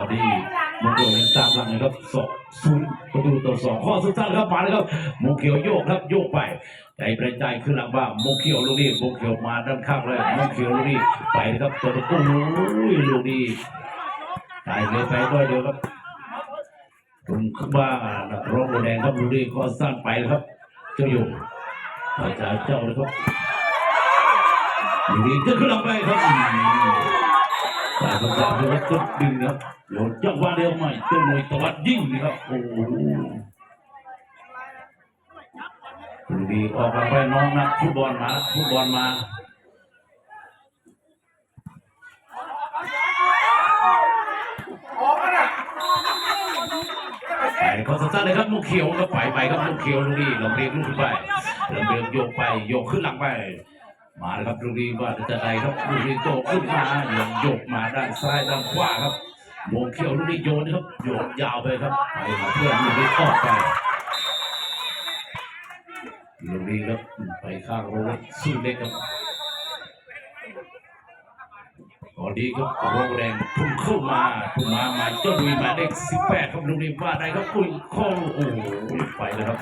ตอนนี้มงเขียวยังตามหลังนะครับสองศูนย์ประตูต่อสองข้อสุดท้ายครับมาเลยครับมงเขียวโยกครับโยกไปใจประใจขึ้นหลังบ้างมงเขียวลูกนี้มงเขียวมาด้านข้างเลยมงเขียวลูกนี้ไปนะครับตัวตะกุ้ยุยลูกนี้ตายเลยไปด้วยเดียวครับตรงข้างบ้านร้องโบแดงครับลูกนี้ข้อสั้นไปเลยครับ เจ้าอยู่พระเจ้าเจ้าเลยครับลูกนี้จะขึ้นหลังไปครับ อืมสายประจำเลยจุดดึงครับโยนจังหวะเดียวใหม่เจ้าหน่วยตวัดยิงนะครับโอ้โหดูดีออกมาไปน้องนักฟุตบอลมาฟุตบอลมาไปเขาสั้นๆเลยครับลูกเขียวก็ไปไปครับลูกเขียวลูกนี้ลำเลียงลูกขึ้นไปลำเลียงโยกไปโยกขึ้นหลังไป มาแล้วครับลูกนี้ว่าจะไดครับลูกนี้โตขึ้นมายังโยกมาด้านซ้ายด้านขวาครับโมงเขียวลูกนี้โยนครับโยนยาวไปครับไปหาเพื่อนลูกนี้ออกไปลูกนี้ครับไปข้างโรเล็กสู้เล็กครับตอนนี้ครับโรงแรงพุ่งเข้ามาพุ่งมามาเจ้าดุยมาเลขสิบแปดครับลูกนี้ว่าได้ครับปุ้ยโค้งโอ้โหไปแล้วครับ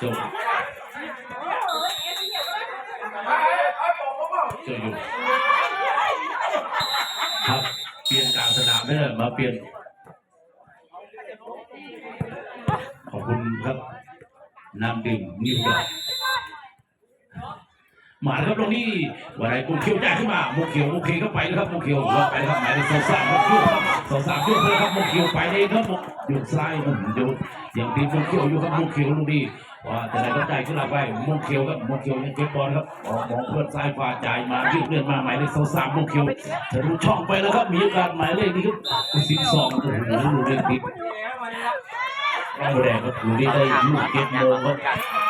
จบ เจออยู่ ครับ เปลี่ยนกลางสนามไม่ได้มาเปลี่ยน ขอบคุณครับ น้ำดื่มนิวดอก มาแล้วครับตรงนี้วันไหนมุกเขียวจ่ายขึ้นมามุกเขียวมุกเขียวเข้าไปแล้วครับมุกเขียวล็อกไปครับหมายเลขสองสามมุกเขียวครับสองสามยกเลยครับมุกเขียวไปเลยครับมุกยกซ้ายหนุ่มโยนอย่างตีมุกเขียวอยู่ครับมุกเขียวลูกนี้ว่าแต่ไหนก็จ่ายขึ้นมาไปมุกเขียวครับมุกเขียวยังเก็บบอลครับมองเพื่อนซ้ายฝ่าจ่ายมายืดเลื่อนมาหมายเลขสองสามมุกเขียวทะลุช่องไปแล้วครับมีโอกาสหมายเลขนี้ครับสิบสองโอ้โหลูกเล่นติด เราแดงก็ถือได้ได้ลูกเก็บโมงครับ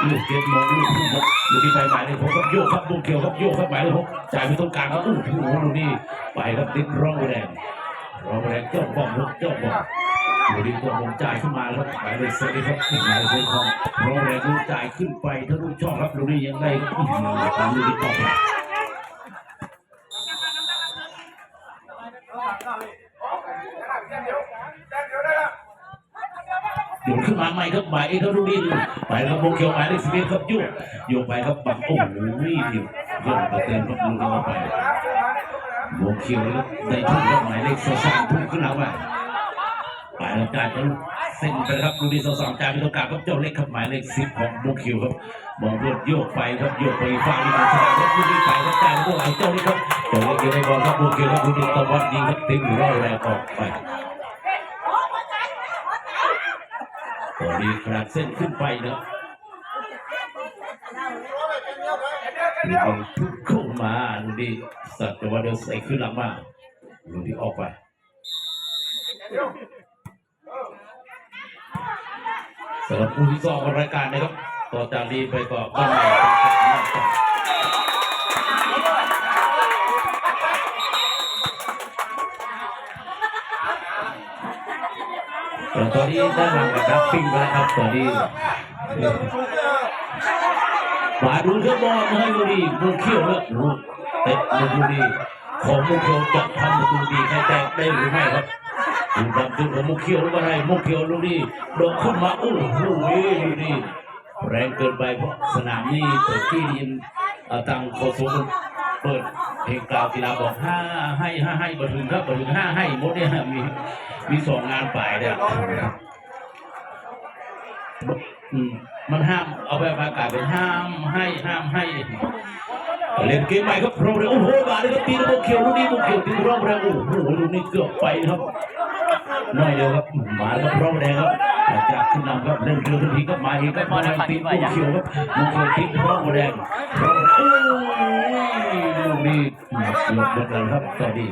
ลูกเก็บโมงลูกพุ่งครับลูกที่ไปหมายเลขหกครับโยกครับลูกเขียวครับโยกครับหมายเลขหกจ่ายไปตรงกลางครับโอ้โหลูกนี้ไปครับติดร่องแดงร่องแดงเจ้าบอลครับเจ้าบอลลูกนี้ตัวผมจ่ายขึ้นมาแล้วหมายเลขสิบครับหมายเลขสิบของร่องแดงลูกจ่ายขึ้นไปถ้าลูกชอบครับลูกนี้ยังได้ครับอื้อหือลูกนี้ต่อไป โยนขึ้นมาใหม่ครับหมายเอ็กซ์ลูกนี้ไปครับวงเขียวหมายเลขสิบเอ็ดครับโยกโยกไปครับบังโอ้โหนี่เดียวโยกไปเต็มครับลูกนี้เข้าไปโมเขียวได้ทุ่งครับหมายเลขสองสามทุ่งขึ้นแล้วว่าไปแล้วจ่ายไปเส้นไปครับลูกดีสองสามจ่ายไปตรงกลางครับเจ้าเล็กครับหมายเลขสิบของโมเขียวครับมองเพื่อนโยกไปครับโยกไปฝั่งนี้ของสนามครับลูกดีไปครับจ่ายไปตรงหลังเจ้าเล็กครับเจ้าเล็กอยู่ในบอลครับโมเขียวครับลูกดีตะวัดยิงครับติ้งรอยแรงออกไป ตอนนี้ขนาดเส้นขึ้นไปนะลูกดีพุ่งเข้ามาลูกดีสัตว์ต่ว่าเดินใส่ขึ้นหลังมาลูกดีออกไปสำหรับผู้ที่สองของรายการนะครับ ต่อจากนี้ไปก็บ้านใหม่ ต่ตอนนี้ด้านหลังกระดับปิ้งไปแล้วครับตอนนี้มาดูเรือบอลมาให้ดูดีมูเขี้ยวแล้วลูกเตะมาดูดีของมูเขี้ยวจะทำประตูดีใครแตกได้หรือไม่ครับดูดำจุดของมูเขี้ยวหรือว่าไรมูเขี้ยวลูกนี้โดดขึ้นมาโอ้โหดูดีแรงเกินไปเพราะสนามนี้เปิดที่ยินเอ่างโคชมัน เปิดเพลงกล่าวกีฬาบอกห้าให้ห้าให้บัถึงครับบัถึงห้าให้หมดเนี่ยมีมีสองงานฝ่ายเนี่ยมันห้ามเอาไปประกาศเป็นห้ามให้ห้ามให้เล่นเกมใหม่ครับโปรเลยโอ้โหมาเลยครับตีระบบเขียวลูกนี้ลูกเขียวตีรอบแรงโอ้โหลูกนี้เกือบไปครับน้อยเดียวครับมาแล้วครับรอบแดงครับ จากขึ้นนำครับเล่นเรือทันทีครับมาองครับมาแล้วตีลูกเขียวครับลูกเขียวตีรอบแดงโอ้ยลูกนี้หลบหมดแล้วครับตอนนี้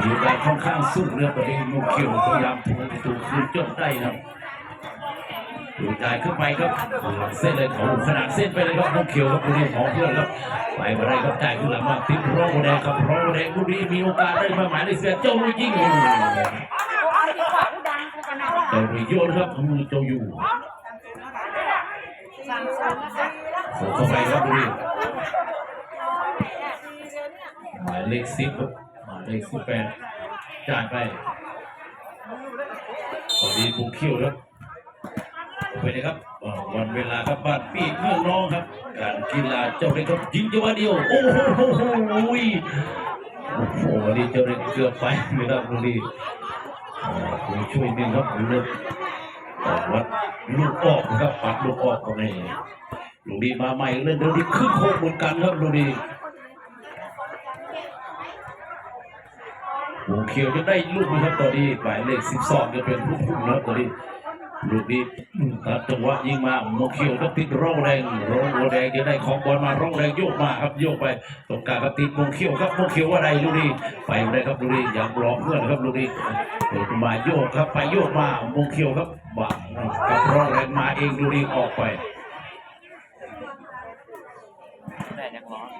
อยู่การค่อนข้างสู้เรือประเด็นลูกเขียวพยายามถูประตูคืนจนได้ครับดูจ่ายขึ้นไปครับเส้นเลยเขาขนาดเส้นไปเลยครับน้องเขียวครับลูกนี้ของเพื่อนครับไปมาได้ครับจ่ายขึ้นหลังมาติดโรแดงครับโรแดงลูกนี้มีโอกาสได้มาหมายเลขเสียเจ้าลูกยิง เจ้าลูกโยนครับมือเจ้าอยู่โผล่เข้าไปครับลูหมายเลขสิบครับหมายเลขสิบแปดจ่ายไปตอนนี้มุกเขี้ยวครับไปเลยครับวันเวลาครับบ้านปีกเมื่องน้องครับ การกีฬาเจ้าเล็กครับยิงจังหวะเดียว โอ้โหโอ้โหโอ้โหโอ้โหวันนี้เจ้าเล็กเกือบไปเลยครับตรงนี้ผู้ ช่วยดึงครับเลือกวัดลูกออกนะครับปัดลูกออกตรงนี้ลูกดีมาใหม่เล่นเดี๋ยวนี้ขึ้นโค้งเหมือนกันครับลูกดีหมูเขียวจะได้ลูกนะครับตอนนี้หมายเลขสิบสองจะเป็นผู้พุ่งนะครับตอนนี้ ลูกนี้ตับจังหวะยิงมาโมเขียวต้องติดร่องแรงร่องแรงจะได้ของบอลมาร่องแรงโยกมาครับโยกไปตรงกลางก็ติดโมเขียวครับโมเขียวอะไรลูกนี้ไปเลยครับลูกนี้อย่าบล็อกเพื่อนครับลูกนี้เปิดมาโยกครับไปโยกมาโมเขียวครับบังกับร่องแรงมาเองลูกนี้ออกไป แต่ยังร้อน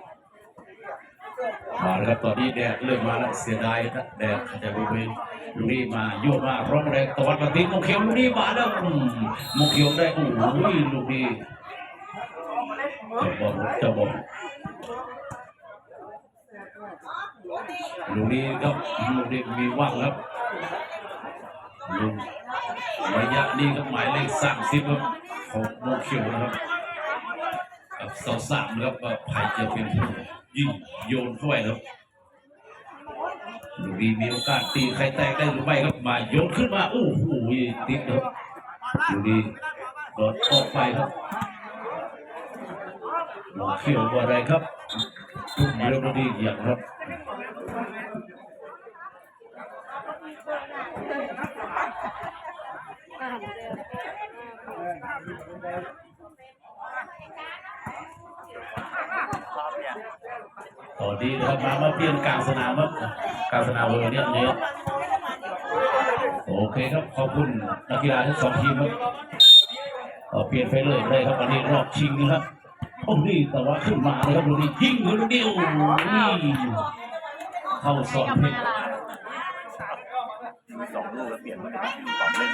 มาแล้วครับตอนนี้แดดเริ่มมาแล้วเสียดายนะแดดจะไปเวลูกนี้มาโยกมาร้องแรงตะวันมาติดมุกเขียวลูกนี้มาแล้วมมุกเขียวได้โอ้โหลูกนี้เจ้าบอลเจ้าบอลลูกนี้ครับลูกนี้มีว่างครับลูกระยะนี้ครับหมายเลขสามสิบครับของมุกเขียวนะครับกับเสาสามครับว่าใครจะเป็นผู้ ยิงโยนเข้าไปครับลูกนี้มีโอกาสตีใครแตกได้หรือไม่ครับมาโยนขึ้นมาโอ้โหติดครับลูกนี้โดดออกไปครับลูกเขียวว่าอะไรครับทุกเรื่องดีอย่างครับ ชอบเนี่ย ต่อดีนะครับมามาเปลี่ยนกลางสนามครับกลางสนามเลยเนี่ยเนี่ยโอเคครับขอบคุณนักกีฬาทั้งสองทีมครับเปลี่ยนไปเลยเลยครับอันนี้รอบชิงนะครับโอ้นี่แต่ว่าขึ้นมาเลยครับดูนี่ยิงเลยดูนี่โอ้โหเข้าสอนเพชรสองลูกแล้วเปลี่ยนมาสองเล่น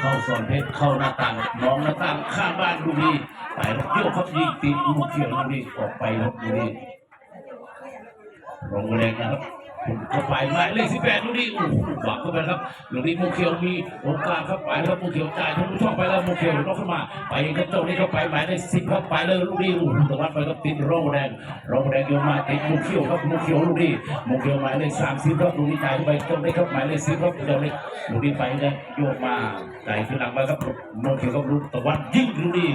เข้าสอนเพชรเข้าหน้าต่างน้องหน้าต่างข้างบ้านดูนี่ไปแล้วโยกครับยิงตีลูกเขียวดูนี่ออกไปครับดูนี่ ลงแรงนะครับเข้าไปหมายเลขสิบแปดลูกนี้โอ้โหหวังเข้าไปครับลูกนี้โมเคียวมีโอกาสเข้าไปครับโมเคียวจ่ายทะลุช่องไปแล้วโมเคียวล็อกเข้ามาไปครับเจ้านี้เข้าไปหมายเลขสิบเข้าไปเลยลูกนี้โอ้โหตะวันไปครับติดรองแดงรองแดงโยมาติดโมเคียวครับโมเคียวลูกนี้โมเคียวหมายเลขสามสิบครับลูกนี้จ่ายเข้าไปเจ้านี้ครับหมายเลขสิบครับเจ้านี้ลูกนี้ไปเลยโยมาจ่ายขึ้นหลังไปครับโมเคียวครับลูกตะวันยิงลูกนี้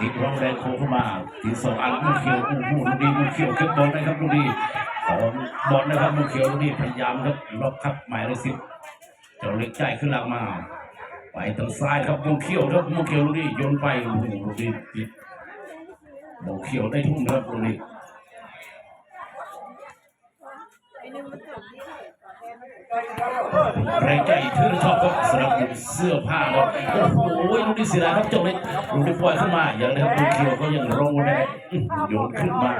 ติดรองแรงโคเข้ามาติดสองอันลูกเขียวโอ้โหลูกนี้ลูกเขียวเก็บบอลนะครับลูกนี้ ของบอลนะครับมุกเขียวนี่พยายามครับล็อกครับหมายเลขสิบเจ้าเล็กใจขึ้นหลังมา ไปทางซ้ายครับมุกเขียวครับมุกเขียวลูกนี้โยนไปโอ้โหลูกนี้ติดมุกเขียวได้ทุ่มนะครับลูกนี้ แรงใจทื่นชอบครับสำหรับเสื้อผ้าครับโอ้โหลูกนี้เสียดายครับจบเลยลูกนี้ปล่อยขึ้นมาอย่างนี้ครับลูกเขียวก็ยังลงได้อื้อโยนขึ้นมา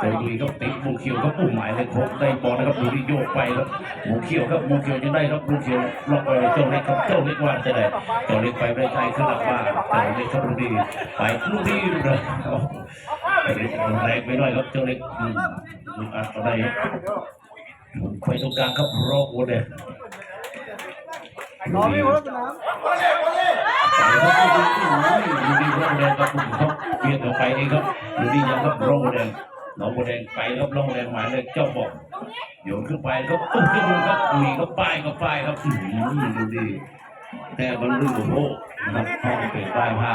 เจอดุยครับติดลูกเขียวครับปุ่มหมายเลยครบได้บอลนะครับลูกนี้โยกไปครับลูกเขียวครับลูกเขียวยังได้ครับลูกเขียวล็อกไปเจ้าเล็กครับเจ้าเล็กว่าจะได้เจ้าเล็กไปได้ใจขึ้นหลังมาเจ้าเล็กครับลูกนี้ไปลูกนี้เลยแรงไปหน่อยครับเจ้าเล็กอัดก็ได้ ไปตรงกลางครับรอบโอเดนรอไม่เวิร์กนะไปครับดูดีดูดีร่องแดงครับคุณครับเวียนออกไปเองครับดูดียังครับร่องแดงน้องโบแดงไปครับร่องแดงหมายเลขเจ้าบอกโยนขึ้นไปครับตุ้มขึ้นครับมีก็ป้ายก็ป้ายครับดูดีแต่มันลื่นโอ้โหนะครับห้องเป็นป้ายผ้า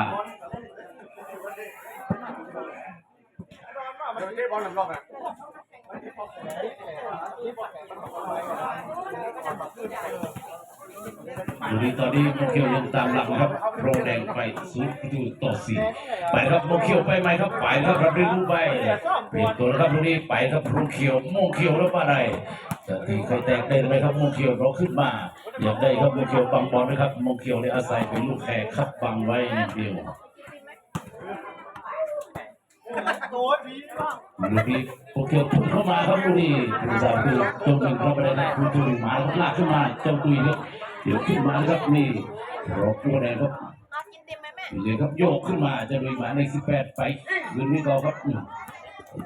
เตะบอลหลังรอบอะ ดูดีตอนนี้โมเคียวยังตามหลังครับโรงแดงไปศูนย์ประตูต่อสี่ไปครับโมเคียวไปไหมครับไปครับรับด้รู้ไปเปลี่ยนตัวแล้วครับลูกนี้ไปครับโมเคียวโมเคียวแล้วมาได้จะตีใครแตกได้ไหมครับโมเคียวเราขึ้นมาอยากได้ครับโมเคียวบังบอลไหมครับโมเคียวเลยอาศัยเป็นลูกแขกครับบังไว้เดียว โดนผีบ้างลูกนี้โมเคียวพุ่งเข้ามาครับลูกนี้ดูสามคือจงถึงเข้าไปได้คุณตุยมาแล้วลากขึ้นมาเจ้าตุยครับเดี๋ยวขึ้นมาครับนี่รอตัวแดงครับเอากินเต็มไหมแม่นี่เลยครับโยกขึ้นมาจะลุยหมายเลขสิบแปดไปคืนนี้ต่อครับอืม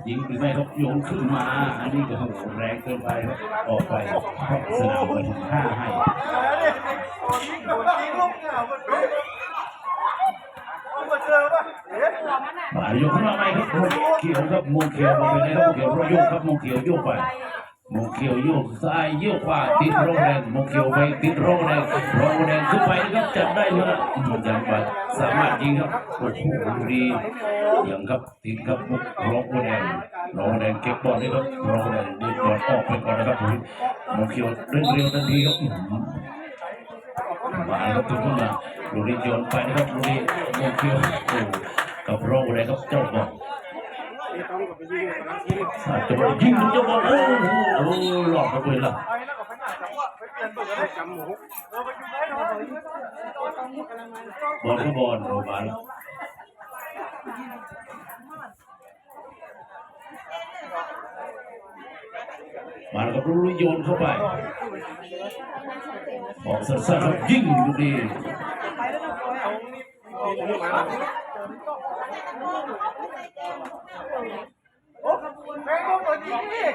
ยิงหรือไม่ครับโยนขึ้นมา อันนี้ก็โหแรงเกินไปครับออกไปสนามไปถึงห้าให้ยิงโดนยิงลูกเหงาหมดเลยเอามาเจอป่ะ มายกขึ้นมาใหมครับเขียวครับโมเขียวมาเป็นไงครับเขียวโยกครับโมเขียวโยกไปโมเขียวโยกซ้ายโยกขวาติดโรงแรงโมเขียวไปติดโรงแรงโรงแรงขึ้นไปนะครับจับได้เลยนะมันยังไปสามารถยิงครับโอ้โหดียังครับติดครับมุกโรงแรงโรงแรงเก็บบอลได้ครับโรงแรงดึงบอลออกไปก่อนนะครับผมโมเขียวเร่งเร็วทันทีครับ อื้อหือมาแล้วตุ้มมาลูกนี้โยนไปนะครับลูกนี้โมเขียวกับโรงแรงครับเจ้าบอลอาจจะมายิงมันจะบอกโอ้โหหลอกกันไปแล้วก็ไปหน้าจังหวะไปเลยนเบอร์ได้จำหมูเออไปอยู่ไหนเนาะบอลก็บอลออกมาแล้ มาแล้วก็รู้โยนเข้าไปออกสั้นๆครับยิงดูดีโอ้แม่งลูกนี่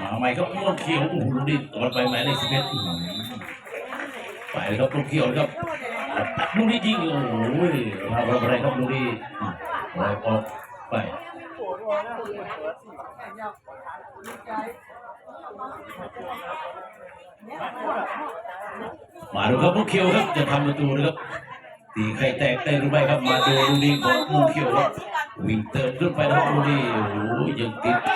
มาใหม่ครับลูกเขียวโอ้โหดูดิต่อไปหมายเลขสิบเอ็ดไปเลยครับลูกเขียวครับลูกนี้ยิงโอ้โหทำอะไรครับลูกนี้ปล่อยออกไป มาดูครับลูกเขียวครับจะทำประตูนะครับตีไข่แตกได้หรือไม่ครับมาดูลูกนี้ของลูกเขียวครับวิ่งเติร์นขึ้นไปนะครับลูกนี้โอ้โหยังติดม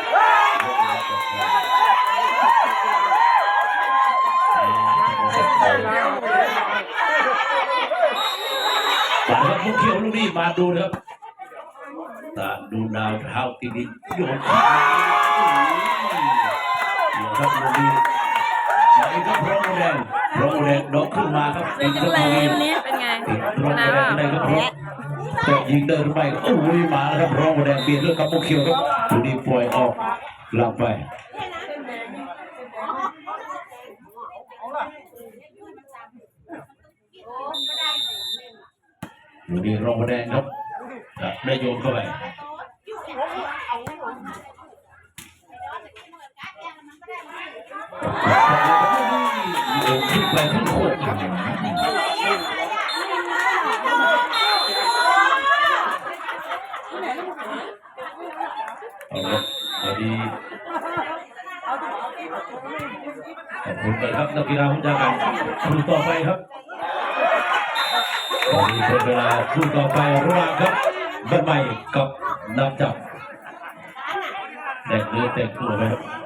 าครับลูกเขียวลูกนี้มาดูนะครับ ตามดูดาวเท้าติดดินโยนขาเดี๋ยวครับลูกนี้มาอีกครับโรงแรมโรงแรมดอกขึ้นมาครับสวยจังเลยวันนี้เป็นไงติดชโรงนะแรเปมล่าได้ครับรถแต่ยิงเดินไปโอ้ยมาแล้วครับโรงแรมเปลี่ยนเรื่องกับโมเขียวครับดูดีปล่อยออกหลังไปดูดีโรงแรมครับ จะได้โยนเข้าไปโยนขึ้นไปขึ้นโคตรเอาละสวัสดีขอบคุณครับนักกีฬาผู้จัดการคู่ต่อไปครับตอนนี้เป็นเวลาคู่ต่อไประหว่างครับ บ้านใหม่กับน้ำจับแตกเนื้อแตกตัวไปครับ